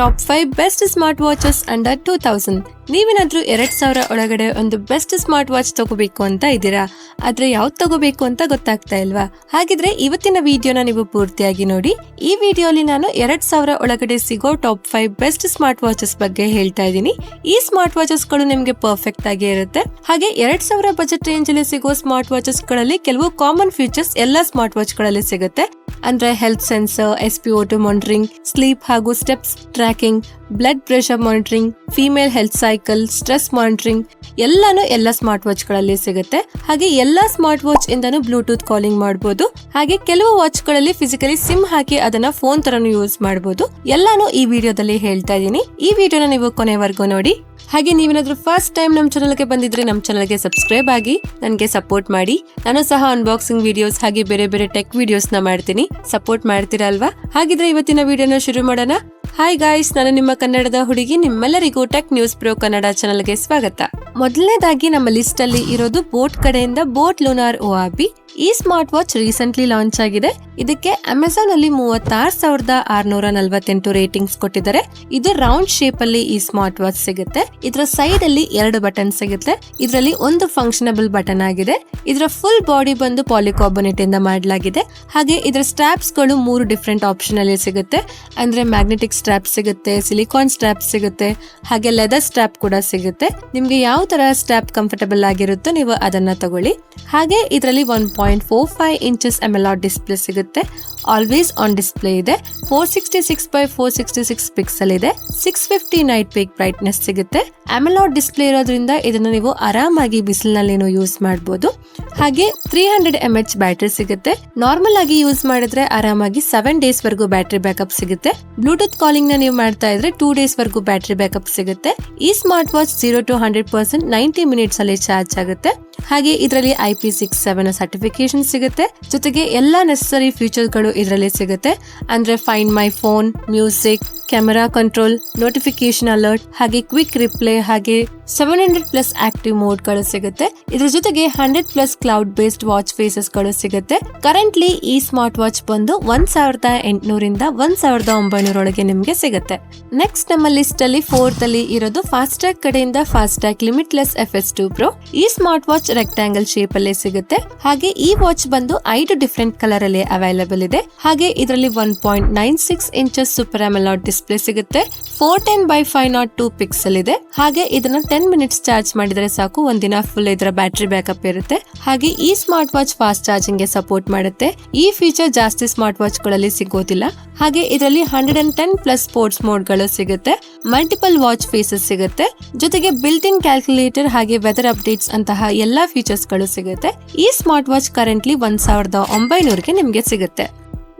Top five best smart watches under two thousand. ನೀವೇನಾದ್ರೂ ಎರಡ್ ಸಾವಿರ ಒಳಗಡೆ ಒಂದು ಬೆಸ್ಟ್ ಸ್ಮಾರ್ಟ್ ವಾಚ್ ತಗೋಬೇಕು ಅಂತ ಇದ್ದೀರಾ? ಆದ್ರೆ ಯಾವ್ದು ತಗೋಬೇಕು ಅಂತ ಗೊತ್ತಾಗ್ತಾ ಇಲ್ವಾ? ಹಾಗಿದ್ರೆ ಇವತ್ತಿನ ವಿಡಿಯೋನ ನೀವು ಪೂರ್ತಿಯಾಗಿ ನೋಡಿ. ಈ ವಿಡಿಯೋಲಿ ನಾನು ಎರಡ್ ಸಾವಿರ ಒಳಗಡೆ ಸಿಗೋ top five best smart watches ಬಗ್ಗೆ ಹೇಳ್ತಾ ಇದ್ದೀನಿ. ಈ ಸ್ಮಾರ್ಟ್ ವಾಚಸ್ಗಳು ನಿಮ್ಗೆ ಪರ್ಫೆಕ್ಟ್ ಆಗಿ ಇರುತ್ತೆ. ಹಾಗೆ ಎರಡ್ ಸಾವಿರ ಬಜೆಟ್ ರೇಂಜ್ ಅಲ್ಲಿ ಸಿಗೋ ಸ್ಮಾರ್ಟ್ ವಾಚಸ್ಗಳಲ್ಲಿ ಕೆಲವು ಕಾಮನ್ ಫೀಚರ್ಸ್ ಎಲ್ಲಾ ಸ್ಮಾರ್ಟ್ ವಾಚ್ಗಳಲ್ಲಿ ಸಿಗುತ್ತೆ. ಅಂದ್ರೆ health sensor S P O two monitoring sleep ಹಾಗೂ steps tracking blood pressure monitoring female health cycle stress monitoring ಎಲ್ಲಾನು ಎಲ್ಲ ಸ್ಮಾರ್ಟ್ ವಾಚ್ಗಳಲ್ಲಿ ಸಿಗುತ್ತೆ. ಹಾಗೆ ಎಲ್ಲಾ ಸ್ಮಾರ್ಟ್ ವಾಚ್ ಇಂದನು ಬ್ಲೂಟೂತ್ ಕಾಲಿಂಗ್ ಮಾಡಬಹುದು ಹಾಗೆ ಕೆಲವು ವಾಚ್ಗಳಲ್ಲಿ ಫಿಸಿಕಲಿ ಸಿಮ್ ಹಾಕಿ ಅದನ್ನ ಫೋನ್ ತರನು ಯೂಸ್ ಮಾಡಬಹುದು ಎಲ್ಲಾನು ಈ ವಿಡಿಯೋದಲ್ಲಿ ಹೇಳ್ತಾ ಇದ್ದೀನಿ. ಈ ವಿಡಿಯೋನ ನೀವು ಕೊನೆವರೆಗೂ ನೋಡಿ. ಹಾಗೆ ನೀವೇನಾದರೂ ಫಸ್ಟ್ ಟೈಮ್ ನಮ್ಮ ಚಾನಲ್ಗೆ ಬಂದಿದ್ರೆ ನಮ್ಮ ಚಾನಲ್ಗೆ ಸಬ್ಸ್ಕ್ರೈಬ್ ಆಗಿ, ನನಗೆ ಸಪೋರ್ಟ್ ಮಾಡಿ. ನಾನು ಸಹ ಅನ್ಬಾಕ್ಸಿಂಗ್ ವಿಡಿಯೋಸ್ ಹಾಗೆ ಬೇರೆ ಬೇರೆ ಟೆಕ್ ವಿಡಿಯೋಸ್ನ ಮಾಡ್ತೀನಿ. ಸಪೋರ್ಟ್ ಮಾಡ್ತೀರಾ ಅಲ್ವಾ? ಹಾಗಿದ್ರೆ ಇವತ್ತಿನ ವಿಡಿಯೋನ ಶುರು ಮಾಡೋಣ. ಹಾಯ್ ಗಾಯ್ಸ್ ನಾನು ನಿಮ್ಮ ಕನ್ನಡದ ಹುಡುಗಿ, ನಿಮ್ಮೆಲ್ಲರಿಗೂ ಟೆಕ್ ನ್ಯೂಸ್ ಪ್ರೋ ಕನ್ನಡ ಚಾನಲ್ಗೆ ಸ್ವಾಗತ. ಮೊದಲನೇದಾಗಿ ನಮ್ಮ ಲಿಸ್ಟ್ ಅಲ್ಲಿ ಇರೋದು ಬೋಟ್ ಕಡೆಯಿಂದ ಬೋಟ್ ಲೋನಾರ್ ಓ ಬಿ. ಈ ಸ್ಮಾರ್ಟ್ ವಾಚ್ ರೀಸೆಂಟ್ಲಿ ಲಾಂಚ್ ಆಗಿದೆ. ಇದಕ್ಕೆ ಅಮೆಝಾನ್ ಅಲ್ಲಿ ಮೂವತ್ತಾರು ಸಾವಿರದ ಆರ್ನೂರ ನಲ್ವತ್ತೆಂಟು ರೇಟಿಂಗ್ಸ್ ಕೊಟ್ಟಿದ್ದಾರೆ. ಇದು ರೌಂಡ್ ಶೇಪ್ ಅಲ್ಲಿ ಈ ಸ್ಮಾರ್ಟ್ ವಾಚ್ ಸಿಗುತ್ತೆ. ಇದರ ಸೈಡ್ ಅಲ್ಲಿ ಎರಡು ಬಟನ್ ಸಿಗುತ್ತೆ. ಇದರಲ್ಲಿ ಒಂದು ಫಂಕ್ಷನಬಲ್ ಬಟನ್ ಆಗಿದೆ. ಇದರ ಫುಲ್ ಬಾಡಿ ಬಂದು ಪಾಲಿಕಾರ್ಬೊನೇಟ್ ಇಂದ ಮಾಡಲಾಗಿದೆ. ಹಾಗೆ ಇದರ ಸ್ಟ್ರಾಪ್ಸ್ಗಳು ಮೂರು ಡಿಫ್ರೆಂಟ್ ಆಪ್ಷನ್ ಅಲ್ಲಿ ಸಿಗುತ್ತೆ. ಅಂದ್ರೆ ಮ್ಯಾಗ್ನೆಟಿಕ್ ಸ್ಟ್ರಾಪ್ ಸಿಗುತ್ತೆ ಸಿಲಿಕಾನ್ ಸ್ಟ್ರಾಪ್ ಸಿಗುತ್ತೆ, ಹಾಗೆ ಲೆದರ್ ಸ್ಟ್ರಾಪ್ ಕೂಡ ಸಿಗುತ್ತೆ. ನಿಮ್ಗೆ ಯಾವ ತರ ಸ್ಟ್ರಾಪ್ ಕಂಫರ್ಟಬಲ್ ಆಗಿರುತ್ತೋ ನೀವು ಅದನ್ನ ತಗೊಳ್ಳಿ. ಹಾಗೆ ಇದರಲ್ಲಿ one point four five inches AMOLED display ಸಿಗುತ್ತೆ. ಆಲ್ವೇಸ್ ಆನ್ ಡಿಸ್ಪ್ಲೇ ಇದೆ. Four sixty six by four sixty six pixel ಇದೆ. Six fifty nit peak brightness ಸಿಗುತ್ತೆ. ಅಮೆಲಾಡ್ ಡಿಸ್ಪ್ಲೇ ಇರೋದ್ರಿಂದ ಇದನ್ನ ನೀವು ಆರಾಮಾಗಿ ಬಿಸಿಲಿನಲ್ಲಿ ಯೂಸ್ ಮಾಡಬಹುದು ಹಾಗೆ three hundred M H battery ಸಿಗುತ್ತೆ. ನಾರ್ಮಲ್ ಆಗಿ ಯೂಸ್ ಮಾಡಿದ್ರೆ ಆರಾಮಾಗಿ ಸೆವೆನ್ ಡೇಸ್ ವರೆಗೂ ಬ್ಯಾಟ್ರಿ ಬ್ಯಾಕಪ್ ಸಿಗುತ್ತೆ. ಬ್ಲೂಟೂತ್ ಕಾಲಿಂಗ್ನ ನೀವು ಮಾಡ್ತಾ ಇದ್ರೆ ಟೂ ಡೇಸ್ ವರೆಗೂ ಬ್ಯಾಟ್ರಿ ಬ್ಯಾಕಪ್ ಸಿಗುತ್ತೆ. ಈ smart watch zero to hundred percent ninety minutes ಅಲ್ಲಿ ಚಾರ್ಜ್ ಆಗುತ್ತೆ. ಹಾಗೆ ಇದರಲ್ಲಿ I P six seven certification ಸಿಗುತ್ತೆ. ಜೊತೆಗೆ ಎಲ್ಲಾ ನೆಸಸರಿ ಫೀಚರ್ಗಳು ಇದರಲ್ಲಿ ಸಿಗುತ್ತೆ. ಅಂದ್ರೆ find my phone music camera control notification alert ಹಾಗೆ ಕ್ವಿಕ್ ರಿಪ್ಲೇ ಹಾಗೆ ಸೆವೆನ್ ಹಂಡ್ರೆಡ್ ಪ್ಲಸ್ ಆಕ್ಟಿವ್ ಮೋಡ್ಗಳು ಸಿಗುತ್ತೆ. ಇದ್ರ ಜೊತೆಗೆ hundred plus cloud based watch ಫೇಸಸ್ಗಳು ಸಿಗುತ್ತೆ. ಕರೆಂಟ್ಲಿ ಈ ಸ್ಮಾರ್ಟ್ ವಾಚ್ ಬಂದು ಒಂದ್ ಸಾವಿರದ ಎಂಟುನೂರಿಂದ ಒಂದ್ ಸಾವಿರದ ಒಂಬೈನೂರೊಳಗೆ ನಿಮಗೆ ಸಿಗುತ್ತೆ. ನೆಕ್ಸ್ಟ್ ನಮ್ಮ ಲಿಸ್ಟ್ ಅಲ್ಲಿ ಫೋರ್ತ್ ಅಲ್ಲಿ ಇರೋದು ಫಾಸ್ಟ್ಯಾಗ್ ಕಡೆಯಿಂದ Fastrack Limitless F S two pro ಈ ಸ್ಮಾರ್ಟ್ ವಾಚ್ ರೆಕ್ಟಾಂಗಲ್ ಶೇಪ್ ಅಲ್ಲೇ ಸಿಗುತ್ತೆ. ಹಾಗೆ ಈ ವಾಚ್ ಬಂದು ಐದು ಡಿಫ್ರೆಂಟ್ ಕಲರ್ ಅಲ್ಲಿ ಅವೈಲೇಬಲ್ ಇದೆ. ಹಾಗೆ ಇದರಲ್ಲಿ one point nine six inches super AMOLED display ಸಿಗುತ್ತೆ. Four ten by five nought two pixel ಇದೆ. ಹಾಗೆ ಇದನ್ನ ಟೆನ್ ಮಿನಿಟ್ಸ್ ಚಾರ್ಜ್ ಮಾಡಿದ್ರೆ ಸಾಕು. ಒಂದಿನ ಫುಲ್ ಇದರ ಬ್ಯಾಟರಿ ಬ್ಯಾಕಪ್ ಇರುತ್ತೆ. ಹಾಗೆ ಈ ಸ್ಮಾರ್ಟ್ ವಾಚ್ ಫಾಸ್ಟ್ ಚಾರ್ಜಿಂಗ್ಗೆ ಸಪೋರ್ಟ್ ಮಾಡುತ್ತೆ. ಈ ಫೀಚರ್ ಜಾಸ್ತಿ ಸ್ಮಾರ್ಟ್ ವಾಚ್ಗಳಲ್ಲಿ ಸಿಗೋದಿಲ್ಲ. ಹಾಗೆ ಇದರಲ್ಲಿ hundred and ten plus sports ಮೋಡ್ಗಳು ಸಿಗುತ್ತೆ. ಮಲ್ಟಿಪಲ್ ವಾಚ್ ಫೇಸಸ್ ಸಿಗುತ್ತೆ. ಜೊತೆಗೆ ಬಿಲ್ಟ್ ಕ್ಯಾಲ್ಕುಲೇಟರ್ ಹಾಗೆ ವೆದರ್ ಅಪ್ಡೇಟ್ಸ್ ಅಂತಹ ಎಲ್ಲಾ ಫೀಚರ್ಸ್ಗಳು ಸಿಗುತ್ತೆ. ಈ ಸ್ಮಾರ್ಟ್ ವಾಚ್ ಕರೆಂಟ್ಲಿ ಒಂದ್ ಸಾವಿರದ ಒಂಬೈನೂರಿಗೆ ನಿಮ್ಗೆ ಸಿಗುತ್ತೆ.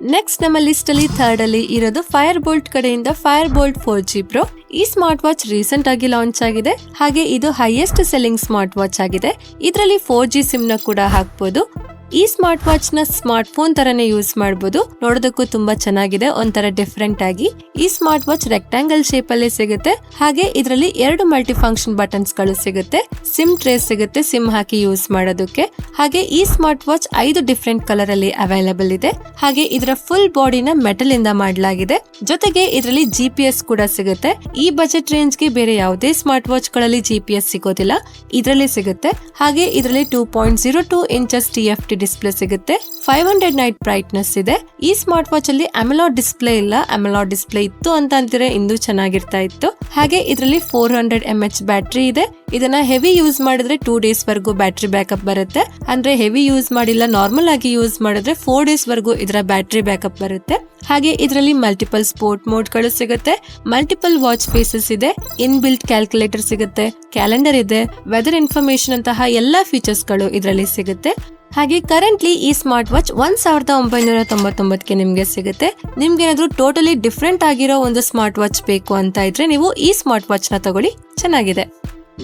ನೆಕ್ಸ್ಟ್ ನಮ್ಮ ಲಿಸ್ಟ್ ಅಲ್ಲಿ ಥರ್ಡ್ ಅಲ್ಲಿ ಇರೋದು ಫೈರ್ ಬೋಲ್ಟ್ ಕಡೆಯಿಂದ Fire Boltt four G pro ಈ ಸ್ಮಾರ್ಟ್ ವಾಚ್ ರೀಸೆಂಟ್ ಆಗಿ ಲಾಂಚ್ ಆಗಿದೆ. ಹಾಗೆ ಇದು ಹೈಯೆಸ್ಟ್ ಸೆಲ್ಲಿಂಗ್ ಸ್ಮಾರ್ಟ್ ವಾಚ್ ಆಗಿದೆ. ಇದರಲ್ಲಿ ಫೋರ್ ಜಿ ಸಿಮ್ನ ಕೂಡ ಹಾಕ್ಬೋದು. ಈ ಸ್ಮಾರ್ಟ್ ವಾಚ್ನ ಸ್ಮಾರ್ಟ್ ಫೋನ್ ತರನೇ ಯೂಸ್ ಮಾಡಬಹುದು ನೋಡೋದಕ್ಕೂ ತುಂಬಾ ಚೆನ್ನಾಗಿದೆ. ಒಂಥರ ಡಿಫ್ರೆಂಟ್ ಆಗಿ ಈ ಸ್ಮಾರ್ಟ್ ವಾಚ್ ರೆಕ್ಟಾಂಗಲ್ ಶೇಪ್ ಅಲ್ಲಿ ಸಿಗುತ್ತೆ. ಹಾಗೆ ಇದರಲ್ಲಿ ಎರಡು ಮಲ್ಟಿ ಫಂಕ್ಷನ್ ಬಟನ್ಸ್ಗಳು ಸಿಗುತ್ತೆ. ಸಿಮ್ ಟ್ರೇಸ್ ಸಿಗುತ್ತೆ. ಸಿಮ್ ಹಾಕಿ ಯೂಸ್ ಮಾಡೋದಕ್ಕೆ. ಹಾಗೆ ಈ ಸ್ಮಾರ್ಟ್ ವಾಚ್ ಐದು ಡಿಫ್ರೆಂಟ್ ಕಲರ್ ಅಲ್ಲಿ ಅವೈಲಬಲ್ ಇದೆ. ಹಾಗೆ ಇದರ ಫುಲ್ ಬಾಡಿನ ಮೆಟಲ್ ಇಂದ ಮಾಡಲಾಗಿದೆ. ಜೊತೆಗೆ ಇದರಲ್ಲಿ ಜಿ ಪಿ ಎಸ್ ಕೂಡ ಸಿಗುತ್ತೆ. ಈ ಬಜೆಟ್ ರೇಂಜ್ಗೆ ಬೇರೆ ಯಾವುದೇ ಸ್ಮಾರ್ಟ್ ವಾಚ್ಗಳಲ್ಲಿ ಜಿ ಪಿ ಎಸ್ ಸಿಗೋದಿಲ್ಲ. ಇದರಲ್ಲಿ ಸಿಗುತ್ತೆ. ಹಾಗೆ ಇದರಲ್ಲಿ two point zero two inches T F T display ಸಿಗುತ್ತೆ. ಫೈವ್ ಹಂಡ್ರೆಡ್ ನೈಟ್ ಬ್ರೈಟ್ನೆಸ್ ಇದೆ. ಈ ಸ್ಮಾರ್ಟ್ ವಾಚ್ ಅಲ್ಲಿ ಅಮೆಲಾಡ್ ಡಿಸ್ಪ್ಲೇ ಇಲ್ಲ. ಅಮೆಲಾಡ್ ಡಿಸ್ಪ್ಲೇ ಇತ್ತು ಅಂತ ಇಂದು ಚೆನ್ನಾಗಿರ್ತಾ ಇತ್ತು. ಹಾಗೆ ಇದರಲ್ಲಿ four hundred M H battery ಇದೆ. ಇದನ್ನ ಹೆವಿ ಯೂಸ್ ಮಾಡಿದ್ರೆ ಟೂ ಡೇಸ್ ವರೆಗೂ ಬ್ಯಾಟ್ರಿ ಬ್ಯಾಕಪ್ ಬರುತ್ತೆ. ಅಂದ್ರೆ ಹೆವಿ ಯೂಸ್ ಮಾಡಿಲ್ಲ ನಾರ್ಮಲ್ ಆಗಿ ಯೂಸ್ ಮಾಡಿದ್ರೆ ಫೋರ್ ಡೇಸ್ ವರೆಗೂ ಇದರ ಬ್ಯಾಟ್ರಿ ಬ್ಯಾಕಪ್ ಬರುತ್ತೆ. ಹಾಗೆ ಇದರಲ್ಲಿ ಮಲ್ಟಿಪಲ್ ಸ್ಪೋರ್ಟ್ ಮೋಡ್ಗಳು ಸಿಗುತ್ತೆ. ಮಲ್ಟಿಪಲ್ ವಾಚ್ ಫೇಸಸ್ ಇದೆ. ಇನ್ ಬಿಲ್ಟ್ ಕ್ಯಾಲ್ಕುಲೇಟರ್ ಸಿಗುತ್ತೆ. ಕ್ಯಾಲೆಂಡರ್ ಇದೆ. ವೆದರ್ ಇನ್ಫಾರ್ಮೇಶನ್ ಅಂತಹ ಎಲ್ಲಾ ಫೀಚರ್ಸ್ಗಳು ಇದರಲ್ಲಿ ಸಿಗುತ್ತೆ. ಹಾಗೆ ಕರೆಂಟ್ಲಿ ಈ ಸ್ಮಾರ್ಟ್ ವಾಚ್ ಒಂದ್ ಸಾವಿರದ ಒಂಬೈನೂರ ತೊಂಬತ್ತೊಂಬತ್ತಕ್ಕೆ ನಿಮ್ಗೆ ಸಿಗುತ್ತೆ. ನಿಮ್ಗೆ ಏನಾದ್ರು ಟೋಟಲಿ ಡಿಫ್ರೆಂಟ್ ಆಗಿರೋ ಒಂದು ಸ್ಮಾರ್ಟ್ ವಾಚ್ ಬೇಕು ಅಂತ ಇದ್ರೆ ನೀವು ಈ ಸ್ಮಾರ್ಟ್ ವಾಚ್ನ ತಗೊಳ್ಳಿ. ಚೆನ್ನಾಗಿದೆ.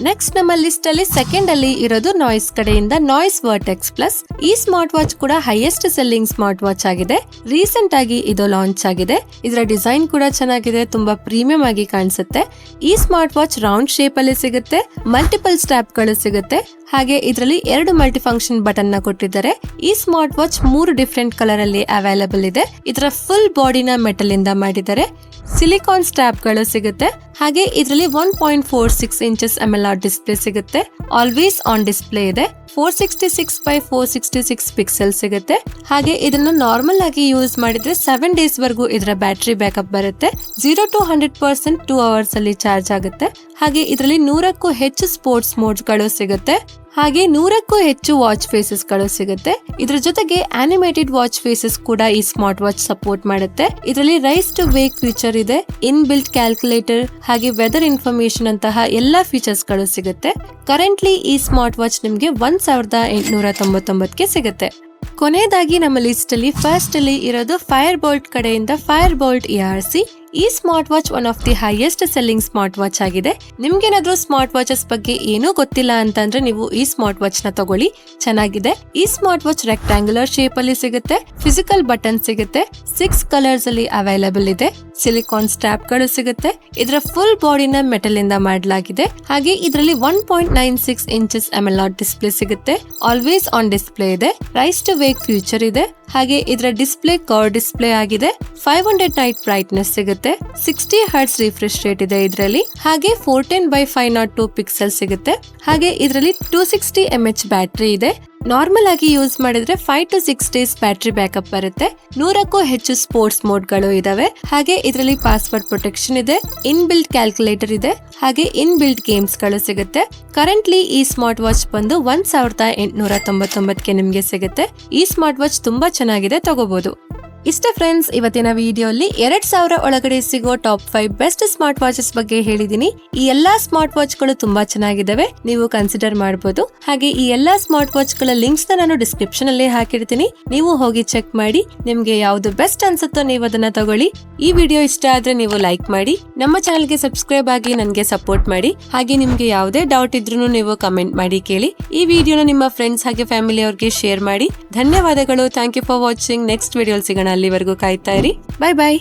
ನೆಕ್ಸ್ಟ್ ನಮ್ಮ ಲಿಸ್ಟ್ ಅಲ್ಲಿ ಸೆಕೆಂಡ್ ಅಲ್ಲಿ ಇರೋದು ನಾಯ್ಸ್ ಕಡೆಯಿಂದ ನಾಯ್ಸ್ ವರ್ಟೆಕ್ಸ್ ಪ್ಲಸ್ ಈ ಸ್ಮಾರ್ಟ್ ವಾಚ್ ಕೂಡ ಹೈಯೆಸ್ಟ್ ಸೆಲ್ಲಿಂಗ್ ಸ್ಮಾರ್ಟ್ ವಾಚ್ ಆಗಿದೆ. ರೀಸೆಂಟ್ ಆಗಿ ಇದು ಲಾಂಚ್ ಆಗಿದೆ. ಇದರ ಡಿಸೈನ್ ಕೂಡ ಚೆನ್ನಾಗಿದೆ, ತುಂಬಾ ಪ್ರೀಮಿಯಂ ಆಗಿ ಕಾಣಿಸುತ್ತೆ. ಈ ಸ್ಮಾರ್ಟ್ ವಾಚ್ ರೌಂಡ್ ಶೇಪ್ ಅಲ್ಲಿ ಸಿಗುತ್ತೆ ಮಲ್ಟಿಪಲ್ ಸ್ಟ್ರಾಪ್ಗಳು ಸಿಗುತ್ತೆ. ಹಾಗೆ ಇದರಲ್ಲಿ ಎರಡು ಮಲ್ಟಿ ಫಂಕ್ಷನ್ ಬಟನ್ನ ಕೊಟ್ಟಿದ್ದಾರೆ. ಈ ಸ್ಮಾರ್ಟ್ ವಾಚ್ ಮೂರು ಡಿಫ್ರೆಂಟ್ ಕಲರ್ ಅಲ್ಲಿ ಅವೈಲಬಲ್ ಇದೆ. ಇದರ ಫುಲ್ ಬಾಡಿನ ಮೆಟಲ್ ಇಂದ ಮಾಡಿದ್ದಾರೆ. ಸಿಲಿಕಾನ್ ಸ್ಟ್ಯಾಪ್ಗಳು ಸಿಗುತ್ತೆ. ಹಾಗೆ ಇದರಲ್ಲಿ one point four six inches M L R display ಸಿಗುತ್ತೆ. ಆಲ್ವೇಸ್ ಆನ್ ಡಿಸ್ಪ್ಲೇ ಇದೆ. Four sixty six by four sixty six pixel ಸಿಗುತ್ತೆ. ಹಾಗೆ ಇದನ್ನು ನಾರ್ಮಲ್ ಆಗಿ ಯೂಸ್ ಮಾಡಿದ್ರೆ ಸೆವೆನ್ ಡೇಸ್ ವರೆಗೂ ಇದರ ಬ್ಯಾಟರಿ ಬ್ಯಾಕಪ್ ಬರುತ್ತೆ. Zero to hundred percent two hours ಅಲ್ಲಿ ಚಾರ್ಜ್ ಆಗುತ್ತೆ. ಹಾಗೆ ಇದರಲ್ಲಿ ನೂರಕ್ಕೂ ಹೆಚ್ಚು ಸ್ಪೋರ್ಟ್ಸ್ ಮೋಡ್ಸ್ಗಳು ಸಿಗುತ್ತೆ. ಹಾಗೆ ನೂರಕ್ಕೂ ಹೆಚ್ಚು ವಾಚ್ ಫೇಸಸ್ಗಳು ಸಿಗುತ್ತೆ. ಇದ್ರ ಜೊತೆಗೆ ಆನಿಮೇಟೆಡ್ ವಾಚ್ ಫೇಸಸ್ ಕೂಡ ಈ ಸ್ಮಾರ್ಟ್ ವಾಚ್ ಸಪೋರ್ಟ್ ಮಾಡುತ್ತೆ. ಇದರಲ್ಲಿ ರೈಸ್ ಟು ವೇಕ್ ಫೀಚರ್ ಇದೆ ಇನ್ ಬಿಲ್ಟ್ ಕ್ಯಾಲ್ಕುಲೇಟರ್ ಹಾಗೆ ವೆದರ್ ಇನ್ಫಾರ್ಮೇಶನ್ ಅಂತಹ ಎಲ್ಲಾ ಫೀಚರ್ಸ್ಗಳು ಸಿಗುತ್ತೆ. ಕರೆಂಟ್ಲಿ ಈ ಸ್ಮಾರ್ಟ್ ವಾಚ್ ನಿಮ್ಗೆ ಒಂದ್ ಸಾವಿರದ ಎಂಟುನೂರ ತೊಂಬತ್ತೊಂಬತ್ತಕ್ಕೆ ಸಿಗುತ್ತೆ. ಕೊನೆಯದಾಗಿ ನಮ್ಮ ಲಿಸ್ಟ್ ಅಲ್ಲಿ ಫಸ್ಟ್ ಅಲ್ಲಿ ಇರೋದು ಫೈರ್ ಬೋಲ್ಟ್ ಕಡೆಯಿಂದ Fire Boltt E R C ಈ smart watch one of the highest selling smart watch ಆಗಿದೆ. ನಿಮ್ಗೇನಾದ್ರೂ ಸ್ಮಾರ್ಟ್ ವಾಚಸ್ ಬಗ್ಗೆ ಏನೂ ಗೊತ್ತಿಲ್ಲ ಅಂತಂದ್ರೆ ನೀವು ಈ ಸ್ಮಾರ್ಟ್ ವಾಚ್ನ ತಗೊಳ್ಳಿ. ಚೆನ್ನಾಗಿದೆ. ಈ ಸ್ಮಾರ್ಟ್ ವಾಚ್ ರೆಕ್ಟಾಂಗ್ಯುಲರ್ ಶೇಪ್ ಅಲ್ಲಿ ಸಿಗುತ್ತೆ, ಫಿಸಿಕಲ್ ಬಟನ್ ಸಿಗುತ್ತೆ, ಸಿಕ್ಸ್ ಕಲರ್ಸ್ ಅಲ್ಲಿ ಅವೈಲಬಲ್ ಇದೆ. ಸಿಲಿಕಾನ್ ಸ್ಟ್ರಾಪ್ಗಳು ಸಿಗುತ್ತೆ. ಇದರ ಫುಲ್ ಬಾಡಿನ ಮೆಟಲ್ ಇಂದ ಮಾಡಲಾಗಿದೆ. ಹಾಗೆ ಇದರಲ್ಲಿ one point nine six inches R display ಸಿಗುತ್ತೆ. ಆಲ್ವೇಸ್ ಆನ್ ಡಿಸ್ಪ್ಲೇ ಇದೆ. ರೈಸ್ ಟು ವೇಕ್ ಫ್ಯೂಚರ್ ಇದೆ. ಹಾಗೆ ಇದರ ಡಿಸ್ಪ್ಲೇ ಕರ್ ಡಿಸ್ಪ್ಲೇ ಆಗಿದೆ. ಫೈವ್ ಹಂಡ್ರೆಡ್ ನೈಟ್ ಬ್ರೈಟ್ನೆಸ್ ಸಿಗುತ್ತೆ. ಸಿಕ್ಸ್ಟಿ ಹರ್ಟ್ಸ್ ರಿಫ್ರೆಶ್ ರೇಟ್ ಇದೆ ಇದರಲ್ಲಿ. ಹಾಗೆ fourteen by five nought two pixel ಸಿಗುತ್ತೆ. ಹಾಗೆ ಇದರಲ್ಲಿ two sixty M H battery ಇದೆ. ನಾರ್ಮಲ್ ಆಗಿ ಯೂಸ್ ಮಾಡಿದ್ರೆ five to six days battery backup ಬರುತ್ತೆ. ನೂರಕ್ಕೂ ಹೆಚ್ಚು ಸ್ಪೋರ್ಟ್ಸ್ ಮೋಡ್ಗಳು ಇದಾವೆ. ಹಾಗೆ ಇದರಲ್ಲಿ ಪಾಸ್ವರ್ಡ್ ಪ್ರೊಟೆಕ್ಷನ್ ಇದೆ. ಇನ್ ಬಿಲ್ಡ್ ಕ್ಯಾಲ್ಕುಲೇಟರ್ ಇದೆ. ಹಾಗೆ ಇನ್ ಬಿಲ್ಡ್ ಗೇಮ್ಸ್ಗಳು ಸಿಗುತ್ತೆ. ಕರೆಂಟ್ಲಿ ಈ ಸ್ಮಾರ್ಟ್ ವಾಚ್ ಬಂದು ಒಂದ್ ಸಾವಿರದ ಎಂಟುನೂರ ತೊಂಬತ್ತೊಂಬತ್ತಕ್ಕೆ ನಿಮಗೆ ಸಿಗುತ್ತೆ. ಈ ಸ್ಮಾರ್ಟ್ ವಾಚ್ ತುಂಬಾ ಚೆನ್ನಾಗಿದೆ ತಗೋಬಹುದು ಇಷ್ಟ ಫ್ರೆಂಡ್ಸ್ ಇವತ್ತಿನ ವಿಡಿಯೋಲಿ ಎರಡ್ ಸಾವಿರ ಒಳಗಡೆ ಸಿಗೋ top five best smart watches ಬಗ್ಗೆ ಹೇಳಿದೀನಿ. ಈ ಎಲ್ಲಾ ಸ್ಮಾರ್ಟ್ ವಾಚ್ಗಳು ತುಂಬಾ ಚೆನ್ನಾಗಿದ್ದಾವೆ ನೀವು ಕನ್ಸಿಡರ್ ಮಾಡಬಹುದು ಹಾಗೆ ಈ ಎಲ್ಲಾ ಸ್ಮಾರ್ಟ್ ವಾಚ್ಗಳ ಲಿಂಕ್ಸ್ನ ನಾನು ಡಿಸ್ಕ್ರಿಪ್ಷನ್ ಅಲ್ಲಿ ಹಾಕಿರ್ತೀನಿ. ನೀವು ಹೋಗಿ ಚೆಕ್ ಮಾಡಿ, ನಿಮ್ಗೆ ಯಾವ್ದು ಬೆಸ್ಟ್ ಅನ್ಸುತ್ತೋ ನೀವು ಅದನ್ನ ತಗೊಳ್ಳಿ. ಈ ವಿಡಿಯೋ ಇಷ್ಟ ಆದ್ರೆ ನೀವು ಲೈಕ್ ಮಾಡಿ, ನಮ್ಮ ಚಾನಲ್ಗೆ ಸಬ್ಸ್ಕ್ರೈಬ್ ಆಗಿ ನನಗೆ ಸಪೋರ್ಟ್ ಮಾಡಿ. ಹಾಗೆ ನಿಮ್ಗೆ ಯಾವುದೇ ಡೌಟ್ ಇದ್ರೂ ನೀವು ಕಮೆಂಟ್ ಮಾಡಿ ಕೇಳಿ. ಈ ವಿಡಿಯೋನ ನಿಮ್ಮ ಫ್ರೆಂಡ್ಸ್ ಹಾಗೆ ಫ್ಯಾಮಿಲಿ ಅವ್ರಿಗೆ ಶೇರ್ ಮಾಡಿ. ಧನ್ಯವಾದಗಳು. Thank you for watching next video ಸಿಗೋಣ. ಅಲ್ಲಿವರೆಗೂ ಕಾಯ್ತಾ ಇರಿ. ಬಾಯ್ ಬಾಯ್